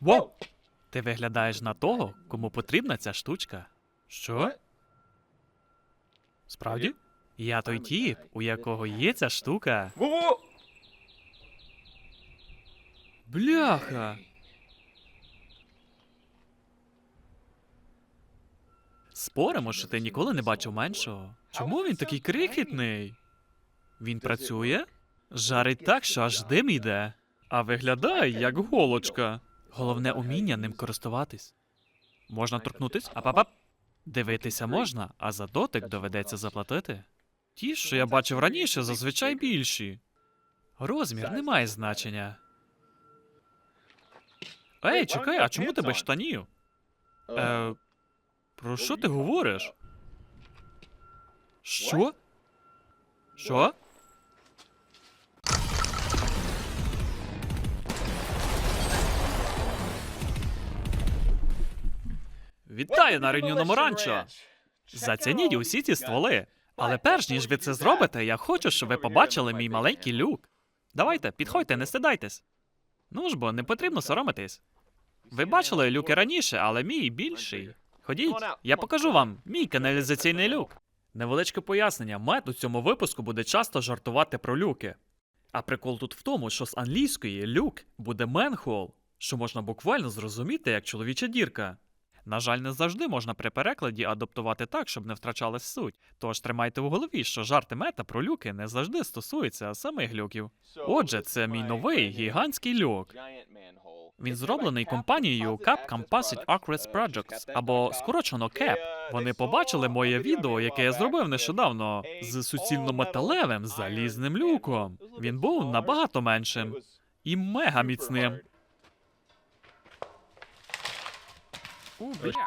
Воу! Ти виглядаєш на того, кому потрібна ця штучка. Що? Справді? Я той тіп, у якого є ця штука. Во-во! Бляха! Споримо, що ти ніколи не бачив меншого. Чому він такий крихітний? Він працює? Жарить так, що аж дим йде. А виглядає як голочка. Головне уміння ним користуватись. Можна торкнутись? Апапап. Дивитися можна, а за дотик доведеться заплатити. Ті, що я бачив раніше, зазвичай більші. Розмір не має значення. Ей, чекай, а чому тебе штанів? Е, про що ти говориш? Що? Що? Вітаю на ренюному ранчо! Зацініть усі ці стволи. Але перш ніж ви це зробите, я хочу, щоб ви побачили мій маленький люк. Давайте, підходьте, не стидайтесь. Ну ж бо, не потрібно соромитись. Ви бачили люки раніше, але мій більший. Ходіть, я покажу вам мій каналізаційний люк. Невеличке пояснення. Мед у цьому випуску буде часто жартувати про люки. А прикол тут в тому, що з англійської люк буде менхол, що можна буквально зрозуміти як чоловіча дірка. На жаль, не завжди можна при перекладі адаптувати так, щоб не втрачалась суть. Тож тримайте в голові, що жарти мета про люки не завжди стосуються самих люків. Отже, це мій новий гігантський люк. Він зроблений компанією Cap Composite Acrets Projects, або скорочено CAP. Вони побачили моє відео, яке я зробив нещодавно, з суцільно-металевим залізним люком. Він був набагато меншим і мега міцним. У, бля.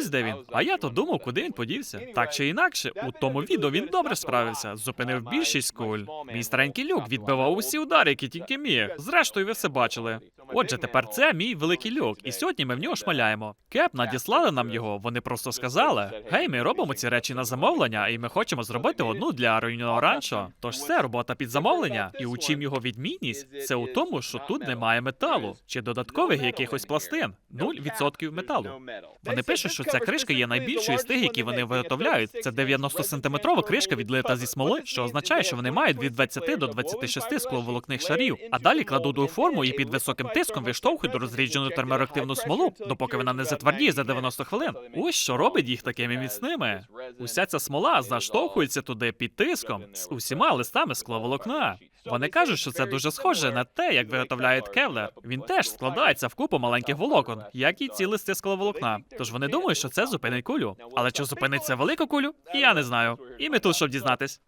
Ось де він. А я то думав, куди він подівся. Так чи інакше, у тому відео він добре справився, зупинив більшість куль. Мій старенький люк відбивав усі удари, які тільки міг. Зрештою, ви все бачили. Отже, тепер це мій великий люк, і сьогодні ми в нього шмаляємо. Кеп надіслали нам його. Вони просто сказали: Гей, ми робимо ці речі на замовлення, і ми хочемо зробити одну для руйнівного ранчо. Тож це робота під замовлення. І у чим його відмінність? Це у тому, що тут немає металу чи додаткових якихось пластин. 0% металу. Вони пишуть, що ця кришка є найбільшою з тих, які вони виготовляють. Це 90-сантиметрова кришка відлита зі смоли, що означає, що вони мають від 20 до 26 скловолокних шарів. А далі кладуть у форму і під високим тиском виштовхують розріджену термореактивну смолу, допоки вона не затвердіє за 90 хвилин. Ось що робить їх такими міцними. Уся ця смола заштовхується туди під тиском з усіма листами скловолокна. Вони кажуть, що це дуже схоже на те, як виготовляють кевлер. Він теж складається в купу маленьких волокон, як і ці листи скловолокна. Тож вони думають, що це зупинить кулю. Але чи зупинить це велику кулю? Я не знаю. І ми тут, щоб дізнатись.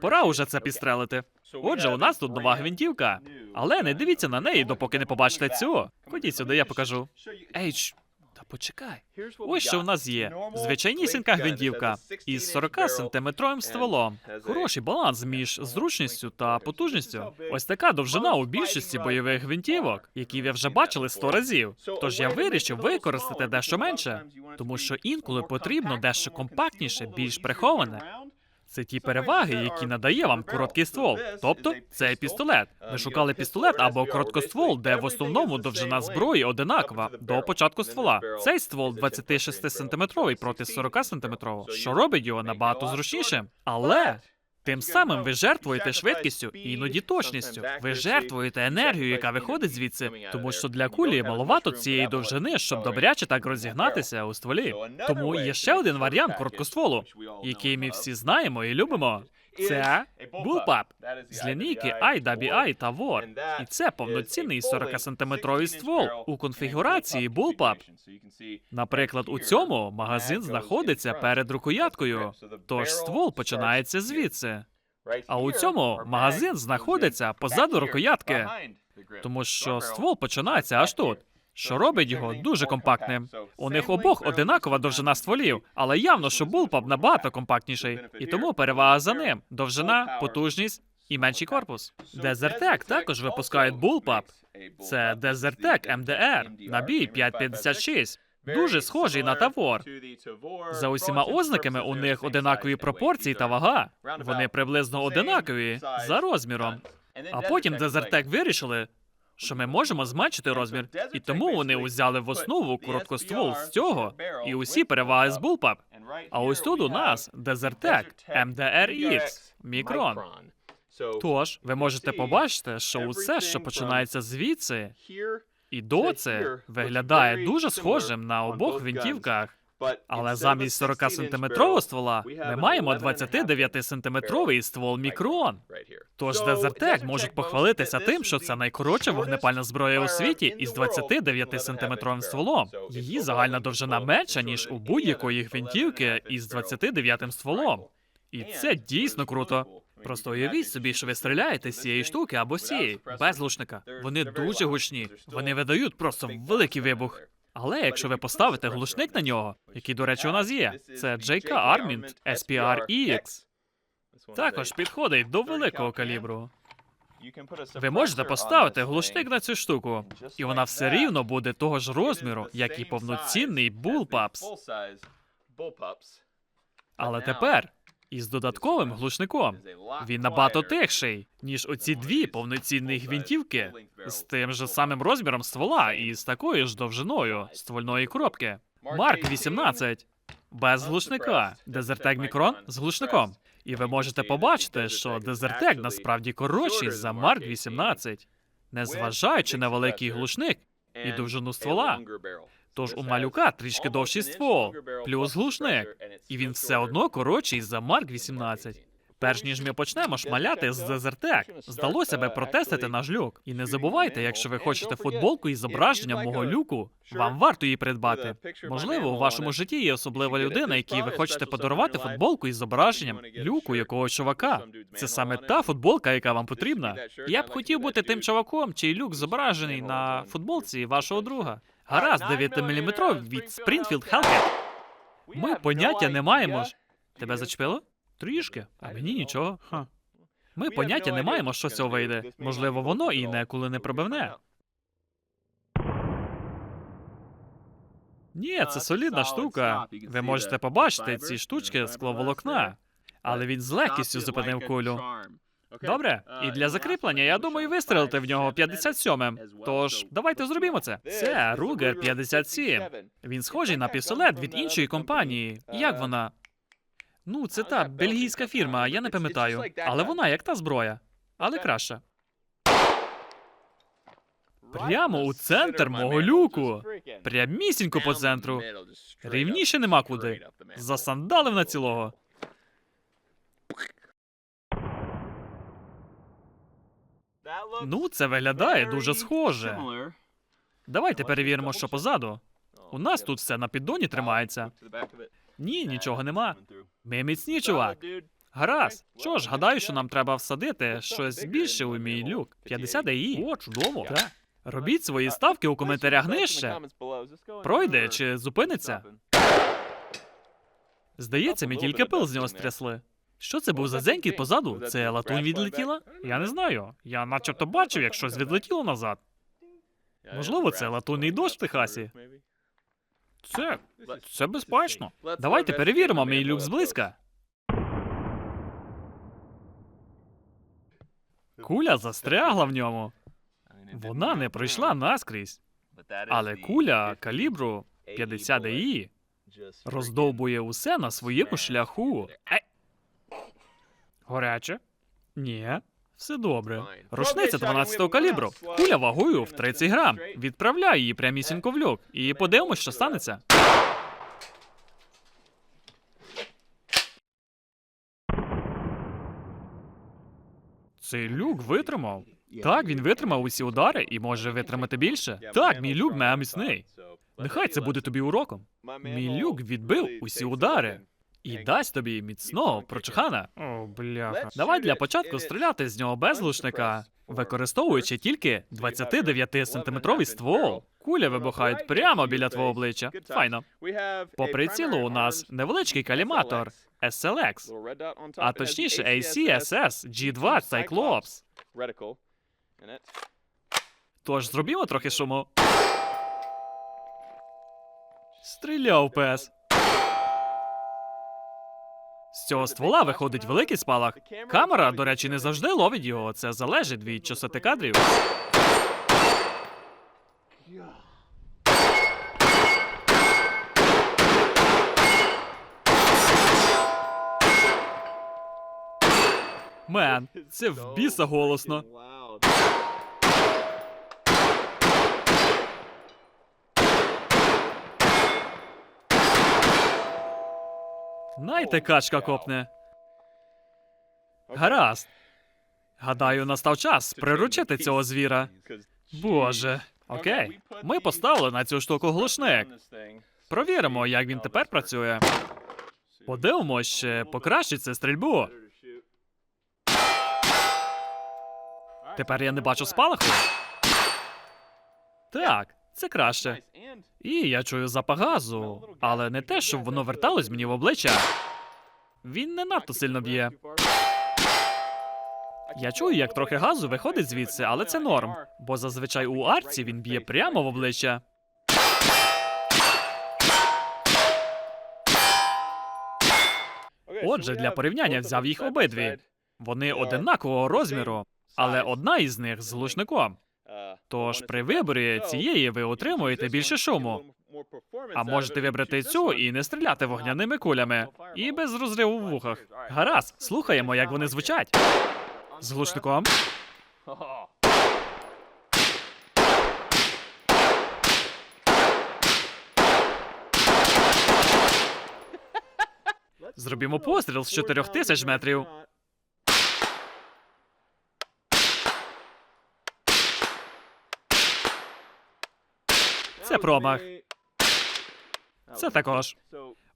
Пора уже це підстрелити. Отже, у нас тут нова гвинтівка. Але не дивіться на неї, допоки не побачите цю. Ходіть сюди, я покажу. Ей, ч... та почекай. Ось що в нас є. Звичайнісінька гвинтівка із 40 сантиметровим стволом. Хороший баланс між зручністю та потужністю. Ось така довжина у більшості бойових гвинтівок, які ви вже бачили 100 разів. Тож я вирішив використати дещо менше, тому що інколи потрібно дещо компактніше, більш приховане. Це ті переваги, які надає вам короткий ствол. Тобто цей пістолет. Ми шукали пістолет або короткоствол, де в основному довжина зброї одинакова до початку ствола. Цей ствол 26 сантиметровий проти 40 сантиметрового, що робить його набагато зручнішим. Але тим самим ви жертвуєте швидкістю іноді точністю. Ви жертвуєте енергію, яка виходить звідси, тому що для кулі маловато цієї довжини, щоб добряче так розігнатися у стволі. Тому є ще один варіант короткостволу, який ми всі знаємо і любимо. Це Bullpup з лінійки IWI та WAR. І це повноцінний 40-сантиметровий ствол у конфігурації Bullpup. Наприклад, у цьому магазин знаходиться перед рукояткою, тож ствол починається звідси. А у цьому магазин знаходиться позаду рукоятки, тому що ствол починається аж тут. Що робить його дуже компактним. У них обох одинакова довжина стволів, але явно, що Bullpup набагато компактніший, і тому перевага за ним довжина, потужність і менший корпус. Desertec також випускають Bullpup. Це Desertec MDR, набій 556. Дуже схожий на Тавор. За усіма ознаками у них одинакові пропорції та вага. Вони приблизно одинакові за розміром. А потім Дезертек вирішили, що ми можемо зменшити розмір, і тому вони узяли в основу короткоствол з цього і усі переваги з Bullpup. А ось тут у нас Дезертек MDRX Мікрон. Тож ви можете побачити, що усе, що починається звідси і до це, виглядає дуже схожим на обох гвинтівках. Але замість 40 сантиметрового ствола ми маємо 29 сантиметровий ствол мікрон. Тож Дезертек можуть похвалитися тим, що це найкоротша вогнепальна зброя у світі із 29 сантиметровим стволом. Її загальна довжина менша ніж у будь-якої гвинтівки із 29 стволом. І це дійсно круто. Просто уявіть собі, що ви стріляєте з цієї штуки або з цієї, без глушника. Вони дуже гучні. Вони видають просто великий вибух. Але якщо ви поставите глушник на нього, який, до речі, у нас є, це JK Armint SPR EX. Також підходить до великого калібру. Ви можете поставити глушник на цю штуку, і вона все рівно буде того ж розміру, як і повноцінний Bullpups. Але тепер із додатковим глушником. Він набагато тихший, ніж оці дві повноцінні гвинтівки з тим же самим розміром ствола і з такою ж довжиною ствольної коробки. Марк 18 без глушника. Дезертек Мікрон з глушником. І ви можете побачити, що Дезертек насправді коротший за Марк 18, незважаючи на великий глушник і довжину ствола. Тож у малюка трішки довший ствол, плюс глушник, і він все одно коротший за Марк 18. Перш ніж ми почнемо шмаляти з Дезертек, здалося би протестити наш люк. І не забувайте, якщо ви хочете футболку із зображенням мого люку, вам варто її придбати. Можливо, у вашому житті є особлива людина, якій ви хочете подарувати футболку із зображенням люку якогось чувака. Це саме та футболка, яка вам потрібна. Я б хотів бути тим чуваком, чий люк зображений на футболці вашого друга. Гаразд, 9-мм від Springfield Hellcat. Ми поняття не маємо. ж. Тебе зачепило? Трішки, а мені нічого. Ха. Ми поняття не маємо, що з цього вийде. Можливо, воно і неколи не пробивне. Ні, це солідна штука. Ви можете побачити ці штучки скловолокна, але він з легкістю зупинив кулю. Добре, і для закріплення, я думаю, вистрелити в нього 57-м. Тож, давайте зробімо це. Це Ругер 57. Він схожий на пістолет від іншої компанії. Як вона? Ну, це та бельгійська фірма, я не пам'ятаю. Але вона як та зброя. Але краща. Прямо у центр мого люку. Прямісінько по центру. Рівніше нема куди. Засандалив на цілого. Ну, це виглядає дуже схоже. Давайте перевіримо, що позаду. У нас тут все на піддоні тримається. Ні, нічого нема. Ми міцні, чувак. Гаразд. Що ж, гадаю, що нам треба всадити щось більше у мій люк. 50 АІ. О, чудово. Так. Робіть свої ставки у коментарях нижче. Пройде чи зупиниться? Здається, ми тільки пил з нього стрясли. Що це був за дзенькіт позаду? Це латунь відлетіла? Я не знаю. Я начебто бачив, як щось відлетіло назад. Можливо, це латунний дощ в Техасі. Це. це безпечно. Давайте перевіримо мій люк зблизька. Куля застрягла в ньому. Вона не пройшла наскрізь. Але куля калібру 50 ДІ роздовбує усе на своєму шляху. Горяче? Ні. Все добре. Рушниця 12-го калібру. Куля вагою в 30 грам. Відправляй її прямісінько в люк. І подивимось, що станеться. Цей люк витримав. Так, він витримав усі удари і може витримати більше. Так, мій люк мега міцний. Нехай це буде тобі уроком. Мій люк відбив усі удари і дасть тобі міцного прочухана. О, бляха. Давай для початку стріляти з нього без глушника, використовуючи тільки 29-сантиметровий ствол. Кулі вибухають прямо біля твого обличчя. Файно. По прицілу у нас невеличкий каліматор SLX, а точніше ACSS G2 Cyclops. Тож зробімо трохи шуму. Стріляв пес. З цього ствола виходить великий спалах. Камера, до речі, не завжди ловить його. Це залежить від частоти кадрів. Мен, це в біса голосно. Найте качка копне. Гаразд. Гадаю, настав час приручити цього звіра. Боже. Окей. Ми поставили на цю штуку глушник. Провіримо, як він тепер працює. Подивимось, чи покращиться стрільбу. Тепер я не бачу спалаху. Так, це краще. І я чую запах газу, але не те, щоб воно верталось мені в обличчя. Він не надто сильно б'є. Я чую, як трохи газу виходить звідси, але це норм, бо зазвичай у арці він б'є прямо в обличчя. Отже, для порівняння взяв їх обидві. Вони одинакового розміру, але одна із них з глушником. Тож при виборі цієї ви отримуєте більше шуму. А можете вибрати цю і не стріляти вогняними кулями, і без розриву в вухах. Гаразд, слухаємо, як вони звучать. З глушником. Зробімо постріл з чотирьох тисяч метрів. Це промах. Це також.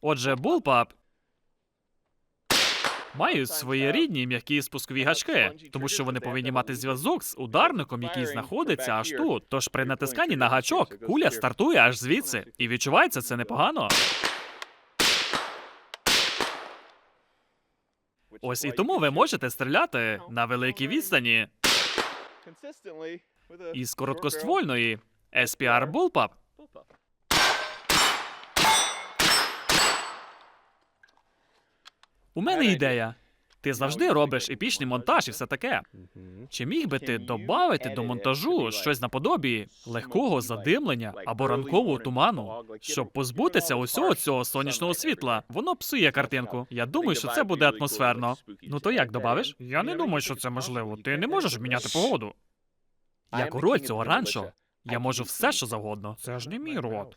Отже, булпап мають свої рідні м'які спускові гачки, тому що вони повинні мати зв'язок з ударником, який знаходиться аж тут. Тож при натисканні на гачок куля стартує аж звідси, і відчувається це непогано. Ось і тому ви можете стріляти на великій відстані із короткоствольної SPR Bullpup. У мене ідея. Ти завжди робиш епічний монтаж і все таке. Чи міг би ти додати до монтажу щось наподобі легкого задимлення або ранкового туману, щоб позбутися усього цього сонячного світла? Воно псує картинку. Я думаю, що це буде атмосферно. Ну то як добавиш? Я не думаю, що це можливо. Ти не можеш міняти погоду. Я король цього ранчо. Я можу все, що завгодно. Це ж не мій рот.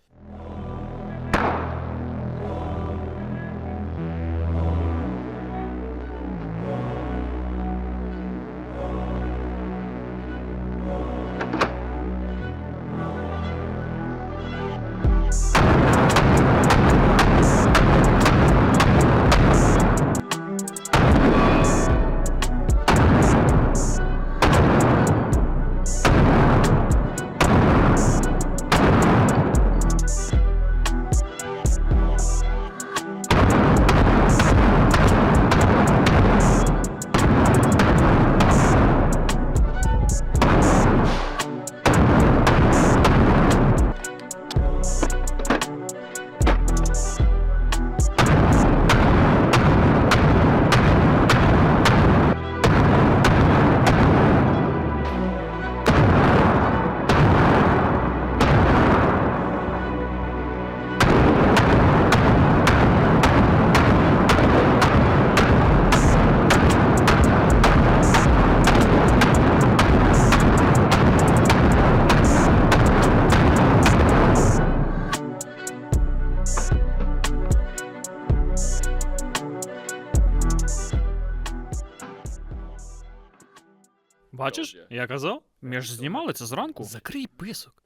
Я казав? Ми ж знімали це зранку. Закрий писок.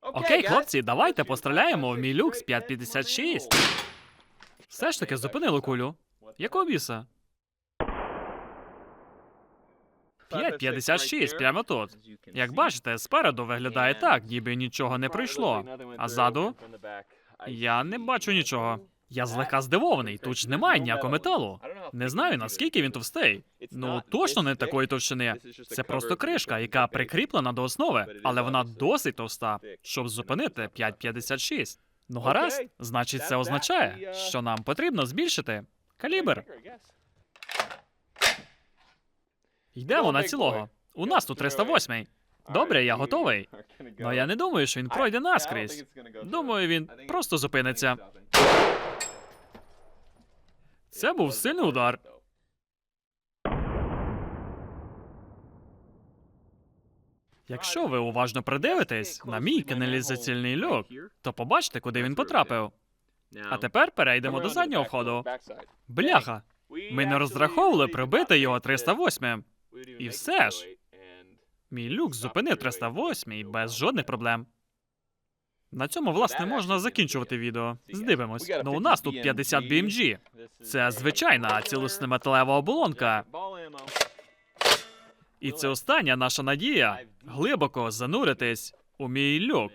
Окей, хлопці, давайте постріляємо в мій люкс 556. Все ж таки зупинило кулю. Якого біса? 5,56, прямо тут. Як бачите, спереду виглядає так, ніби нічого не пройшло. А ззаду? Я не бачу нічого. Я злегка здивований, тут ж немає ніякого металу. Не знаю, наскільки він товстий. Ну, точно не такої товщини. Це просто кришка, яка прикріплена до основи, але вона досить товста, щоб зупинити 5,56. Ну гаразд, значить, це означає, що нам потрібно збільшити калібр. Йдемо на цілого. У нас тут 308. Добре, я готовий. Но я не думаю, що він пройде наскрізь. Думаю, він просто зупиниться. Це був сильний удар. Якщо ви уважно придивитесь на мій каналізаційний люк, то побачите, куди він потрапив. А тепер перейдемо до заднього входу. Бляха, ми не розраховували прибити його 308. І все ж. Мій люк зупинив 308 без жодних проблем. На цьому, власне, можна закінчувати відео. Здивимось. Ну у нас тут 50 BMG. Це звичайна цілісна металева оболонка. І це остання наша надія глибоко зануритись у мій люк.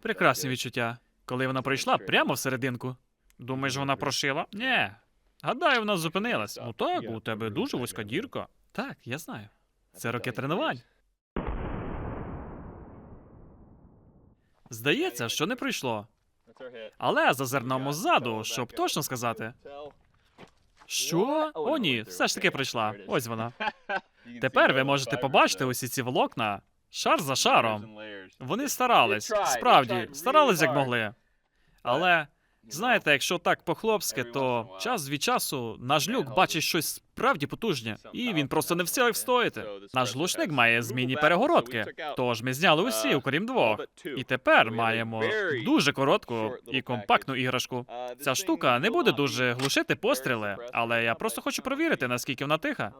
Прекрасні відчуття. Коли вона пройшла прямо всерединку. Думаєш, вона прошила? Ні. Гадаю, вона зупинилась. Ну так, у тебе дуже вузька дірка. Так, я знаю. Це роки тренувань. Здається, що не прийшло. Але зазирнемо ззаду, щоб точно сказати. Що? О, ні, все ж таки прийшла. Ось вона. Тепер ви можете побачити усі ці волокна шар за шаром. Вони старались, справді, старались як могли. Але знаєте, якщо так по-хлопськи, то час від часу наш люк бачить щось справді потужне, і він просто не в силах встояти. Наш глушник має змінні перегородки, тож ми зняли усі, окрім двох. І тепер маємо дуже коротку і компактну іграшку. Ця штука не буде дуже глушити постріли, але я просто хочу провірити, наскільки вона тиха.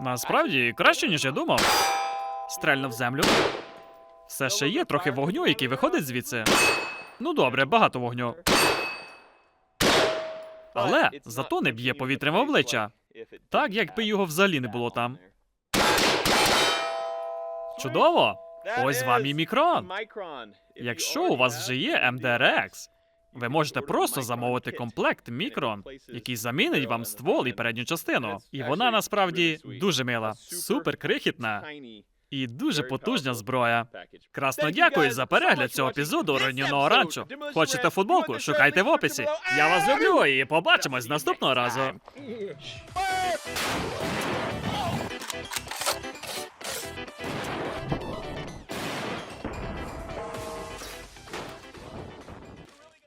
Насправді краще, ніж я думав. Стрельно в землю. Все ще є трохи вогню, який виходить звідси. Ну добре, багато вогню. Але зато не б'є повітрям в обличчя. Так, якби його взагалі не було там. Чудово! Ось вам і мікрон. Якщо у вас вже є MDRX, ви можете просто замовити комплект мікрон, який замінить вам ствол і передню частину. І вона насправді дуже мила, супер крихітна і дуже потужна зброя. Красно дякую за перегляд цього епізоду Ранюного ранчо. Хочете футболку? Шукайте в описі. Я вас люблю і побачимось наступного разу.